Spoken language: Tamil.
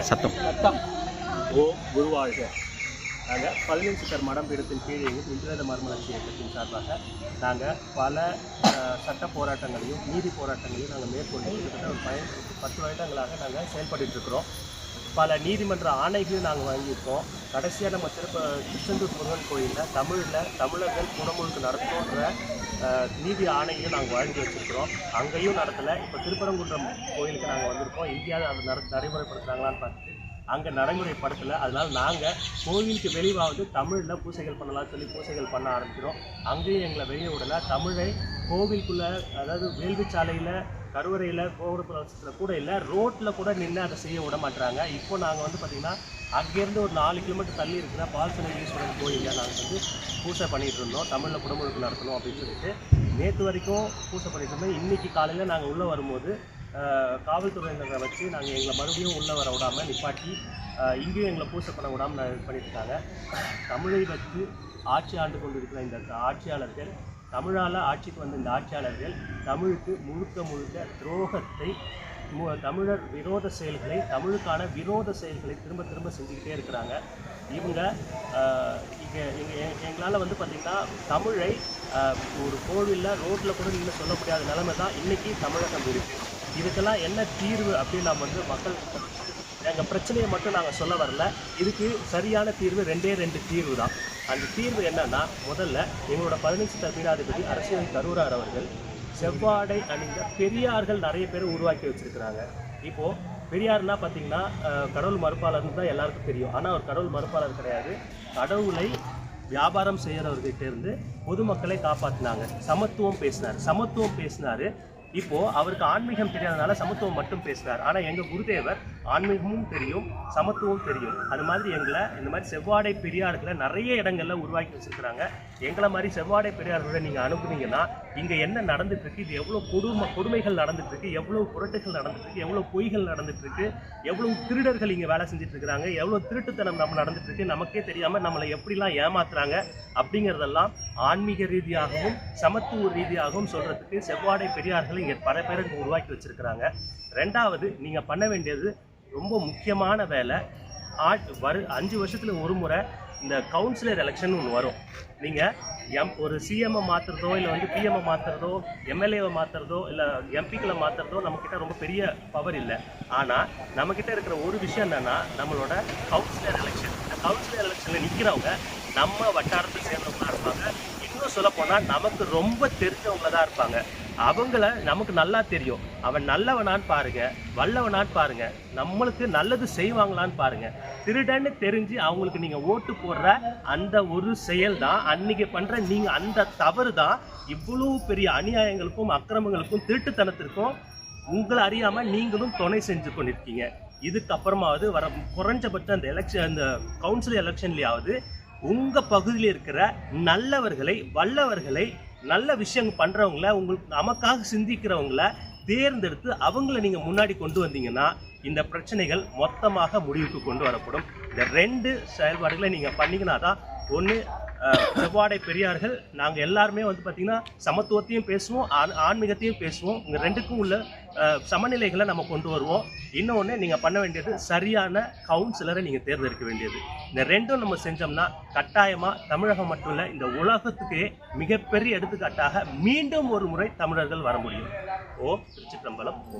சத்தம். சத்தம். ஓ குருவாழ்க. நாங்கள் பதினஞ்சு சித்தர் மடம் பீடத்தின் கீழே இந்திரத மர்மலட்சி இயக்கத்தின் சார்பாக நாங்கள் பல சட்ட போராட்டங்களையும் நீதி போராட்டங்களையும் நாங்கள் மேற்கொண்டு கிட்டத்தட்ட ஒரு பய பத்து வருடங்களாக நாங்கள் செயல்பட்டு இருக்கிறோம். பல நீதிமன்ற ஆணைகளையும் நாங்கள் வாங்கியிருக்கோம். கடைசியாக நம்ம திருப்ப திருச்செந்தூர் முருகன் கோயிலில் தமிழில் தமிழர்கள் குணமுழுக்கு நடத்துன்ற நீதி ஆணையும் நாங்கள் வழங்கி வச்சுருக்கிறோம். அங்கேயும் நடத்தலை. இப்போ திருப்பரங்குன்றம் கோயிலுக்கு நாங்கள் வந்திருக்கோம். இந்தியாவில் அதை நட நடைமுறைப்படுத்துகிறாங்களான்னு பார்த்துட்டு அங்கே நடைமுறைப்படுத்தலை அதனால் நாங்கள் கோவிலுக்கு வெளிவாவது தமிழில் பூசைகள் பண்ணலாம் சொல்லி பூசைகள் பண்ண ஆரம்பிக்கிறோம். அங்கேயும் எங்களை வெளியே விடலை. தமிழை கோவிலுக்குள்ளே அதாவது வேள்விச்சாலையில் கருவறையில் கோபுரத்தில் கூட இல்லை ரோட்டில் கூட நின்று அதை செய்ய விட மாட்டுறாங்க இப்போ நாங்கள் வந்து பார்த்திங்கன்னா அங்கேருந்து ஒரு நாலு கிலோமீட்டர் தள்ளி இருக்கிற பால்சனை கோயிலில் நாங்கள் வந்து பூசை பண்ணிகிட்டு இருந்தோம். தமிழில் குடமுழுக்கு நடத்தணும் அப்படின்னு சொல்லிட்டு. நேற்று வரைக்கும் பூசை பண்ணிட்டு இருந்தோம். இன்றைக்கி காலையில் நாங்கள் உள்ளே வரும்போது காவல்துறையினரை வச்சு நாங்கள் எங்களை மறுபடியும் உள்ளே வர விடாமல் நிப்பாட்டி இங்கேயும் எங்களை பூசை பண்ண விடாமல் இது பண்ணியிருக்காங்க. தமிழை வச்சு ஆட்சி ஆண்டு கொண்டிருக்கிற இந்த ஆட்சியாளர்கள் தமிழால் ஆட்சிக்கு வந்த இந்த ஆட்சியாளர்கள் தமிழுக்கு முழுக்க முழுக்க துரோகத்தை மு- தமிழர் விரோத செயல்களை தமிழுக்கான விரோத செயல்களை திரும்ப திரும்ப செஞ்சுக்கிட்டே இருக்கிறாங்க. இவங்க இங்கே இங்க எங்களால் வந்து பார்த்திங்கன்னா தமிழை ஒரு கோவிலில் ரோட்டில் கூட நீங்கள் சொல்ல முடியாத நிலைமை தான் இன்றைக்கி தமிழகம் இருக்குது இதுக்கெல்லாம் என்ன தீர்வு அப்படின்னு நாம் வந்து மக்கள் எங்கள் பிரச்சனையை மட்டும் நாங்கள் சொல்ல வரல. இதுக்கு சரியான தீர்வு ரெண்டே ரெண்டு தீர்வு தான் அந்த தீர்வு என்னன்னா முதல்ல எங்களோட பதினஞ்சு தமிழாதிபதி அரசியல் கரூரார் அவர்கள் செவ்வாடை அணிந்த பெரியார்கள் நிறைய பேர் உருவாக்கி வச்சிருக்கிறாங்க. இப்போது பெரியார்னா பார்த்தீங்கன்னா கடவுள் மறுப்பாளர்னு தான் எல்லாருக்கும் தெரியும். ஆனால் அவர் கடவுள் மறுப்பாளர் கிடையாது. கடவுளை வியாபாரம் செய்கிறவர்கிட்ட இருந்து பொதுமக்களை காப்பாற்றினாங்க சமத்துவம் பேசினார். சமத்துவம் பேசினார். இப்போ அவருக்கு ஆன்மீகம் தெரியாதனால சமத்துவம் மட்டும் பேசுறார். ஆனா எங்க குருதேவர் ஆன்மீகமும் தெரியும் சமத்துவம் தெரியும். அது மாதிரி எங்களை இந்த மாதிரி செவ்வாடை பெரியார்களை நிறைய இடங்கள்ல உருவாக்கி வச்சிருக்கிறாங்க. எங்களை மாதிரி செவ்வாடை பெரியார்களை நீங்க அனுப்புனீங்கன்னா இங்க என்ன நடந்துட்டு இருக்கு? இது எவ்வளவு கொடுமை கொடுமைகள் நடந்துட்டு இருக்கு? எவ்வளவு புரட்டுகள் நடந்துட்டு இருக்கு? எவ்வளவு பொய்கள் நடந்துட்டு இருக்கு? எவ்வளவு திருடர்கள் இங்க வேலை செஞ்சுட்டு இருக்கிறாங்க? எவ்வளவு திருட்டுத்தனம் நம்ம நடந்துட்டு இருக்கு? நமக்கே தெரியாம நம்மளை எப்படிலாம் ஏமாத்துறாங்க? அப்படிங்கிறதெல்லாம் ஆன்மீக ரீதியாகவும் சமத்துவ ரீதியாகவும் சொல்கிறதுக்கு செவ்வாடை பெரியார்கள் இங்கே பல பேர் உருவாக்கி வச்சுருக்கிறாங்க. ரெண்டாவது நீங்கள் பண்ண வேண்டியது ரொம்ப முக்கியமான வேலை. ஆ வரு அஞ்சு வருஷத்துல ஒரு முறை இந்த கவுன்சிலர் எலெக்ஷன் ஒன்று வரும். நீங்கள் எம் ஒரு சிஎம்ஐ மாற்றுறதோ இல்லை வந்து பிஎம்ஐ மாற்றுறதோ எம்எல்ஏவை மாத்துறதோ இல்லை எம்பிக்களை மாத்துறதோ நம்மக்கிட்ட ரொம்ப பெரிய பவர் இல்லை. ஆனால் நம்மக்கிட்ட இருக்கிற ஒரு விஷயம் என்னென்னா நம்மளோட கவுன்சிலர் எலெக்ஷன் இந்த கவுன்சிலர் எலெக்ஷனில் நிற்கிறவங்க நம்ம வட்டாரத்தை சேர்ந்தவங்களா இருப்பாங்க. இன்னும் சொல்ல போனால் நமக்கு ரொம்ப தெரிஞ்சவங்க தான் இருப்பாங்க. அவங்கள நமக்கு நல்லா தெரியும். அவன் நல்லவனான்னு பாருங்க வல்லவனான்னு பாருங்க நம்மளுக்கு நல்லது செய்வாங்களான்னு பாருங்க. திருடன்னு தெரிஞ்சு அவங்களுக்கு நீங்க ஓட்டு போடுற அந்த ஒரு செயல் தான். அன்னைக்கு பண்ற நீங்க அந்த தவறு தான். இவ்வளவு பெரிய அநியாயங்களுக்கும் அக்கிரமங்களுக்கும் திருட்டுத்தனத்திற்கும் உங்களை அறியாம நீங்களும் துணை செஞ்சு கொண்டிருக்கீங்க. இதுக்கப்புறமாவது வர குறைஞ்சபட்சம் அந்த எலெக்ஷன் அந்த கவுன்சில் எலெக்ஷன்லேயாவது உங்க பகுதியில் இருக்கிற நல்லவர்களை வல்லவர்களை நல்ல விஷயம் பண்றவங்கள உங்களுக்கு நமக்காக சிந்திக்கிறவங்கள தேர்ந்தெடுத்து அவங்கள நீங்க முன்னாடி கொண்டு வந்தீங்கன்னா இந்த பிரச்சனைகள் மொத்தமாக முடிவுக்கு கொண்டு வரப்படும். இந்த ரெண்டு செயல்பாடுகளை நீங்க பண்ணீங்கன்னா தான் ஒன்று செவ்வாடை பெரியார்கள் நாங்கள் எல்லாருமே வந்து பார்த்திங்கன்னா சமத்துவத்தையும் பேசுவோம் ஆன்- ஆன்மீகத்தையும் பேசுவோம். இங்கே ரெண்டுக்கும் உள்ள சமநிலைகளை நம்ம கொண்டு வருவோம். இன்னொன்று நீங்கள் பண்ண வேண்டியது சரியான கவுன்சிலரை நீங்கள் தேர்ந்தெடுக்க வேண்டியது. இந்த ரெண்டும் நம்ம செஞ்சோம்னா கட்டாயமாக தமிழகம் மட்டும் இல்லை இந்த உலகத்துக்கே மிகப்பெரிய எடுத்துக்காட்டாக மீண்டும் ஒரு முறை தமிழர்கள் வர முடியும். ஓ திருச்சிற்றம்பலம். ஓ